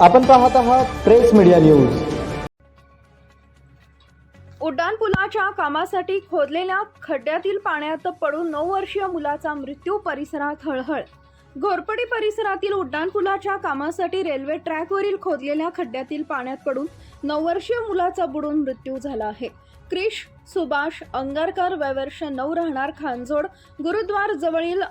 आपण पाहत आहात प्रेस मीडिया न्यूज. उड्डाण पुलाच्या कामासाठी खोदलेल्या खड्ड्यातील पाण्यात पडून नऊ वर्षीय मुलाचा मृत्यू परिसरात हळहळ. घोरपडी परिसरातील उड्डाण पुलाच्या कामासाठी रेल्वे ट्रॅकवरील खोदलेल्या खड्ड्यातील पाण्यात पडून नऊ वर्षीय मुलाचा बुडून मृत्यू झाला आहे. क्रिश सुभाष अंगारकर वयवर्ष नऊ राहणार खानजोड गुरुद्वार जवळील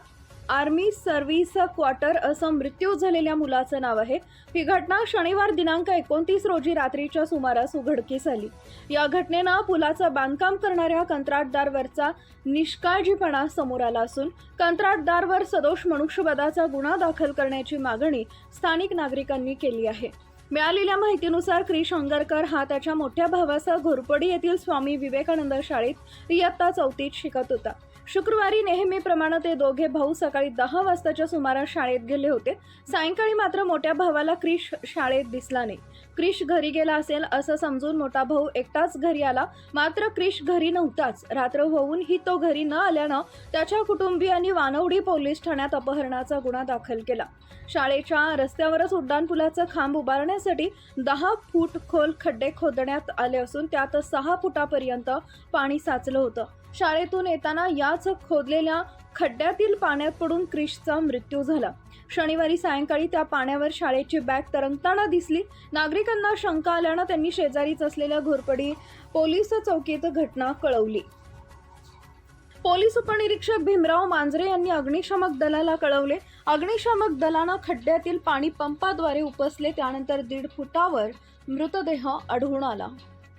आर्मी सर्व्हिस क्वार्टर असं मृत्यू झालेल्या मुलाचं नाव आहे. ही घटना शनिवार दिनांक एकोणतीस रोजी रात्रीच्या सुमारास उघडकीस आली. या घटनेनं पुलाचं बांधकाम करणाऱ्या कंत्राटदारवरचा निष्काळजीपणा समोर आला असून कंत्राटदारवर सदोष मनुष्यवधाचा गुन्हा दाखल करण्याची मागणी स्थानिक नागरिकांनी केली आहे. मिळालेल्या माहितीनुसार क्रिश अंगरकर हा त्याच्या मोठ्या भावासह घोरपडी येथील स्वामी विवेकानंद शाळेत इयत्ता चौथीत शिकत होता. शुक्रवारी नेहमीप्रमाणे ते दोघे भाऊ सकाळी दहा वाजताच्या सुमारास शाळेत गेले होते. सायंकाळी मात्र मोठ्या भावाला क्रिश शाळेत दिसला नाही. क्रिश घरी गेला असेल असं समजून मोठा भाऊ एकटाच घरी आला. मात्र क्रिश घरी नव्हताच. रात्र होऊनही तो घरी न आल्यानं त्याच्या कुटुंबियांनी वानवडी पोलीस ठाण्यात अपहरणाचा गुन्हा दाखल केला. शाळेच्या रस्त्यावरच उड्डाणपुलाचा खांब पाण्यासाठी दहा फूट खोल खड्डे खोदण्यात आले असून त्यात सहा फुटापर्यंत पाणी साचलं होतं. शाळेतून येताना याच खोदलेल्या खड्ड्यातील पाण्यात पडून क्रिशचा मृत्यू झाला. शनिवारी सायंकाळी त्या पाण्यावर शाळेची बॅग तरंगताना दिसली. नागरिकांना शंका आल्यानं त्यांनी शेजारीच असलेल्या घोरपडी पोलीस चौकीत घटना कळवली. पोलीस उपनिरीक्षक भीमराव मांजरे यांनी अग्निशामक दलाला कळवले. अग्निशामक दलानं खड्ड्यातील पाणी पंपाद्वारे उपसले त्यानंतर दीड फुटावर मृतदेह आढळून आला.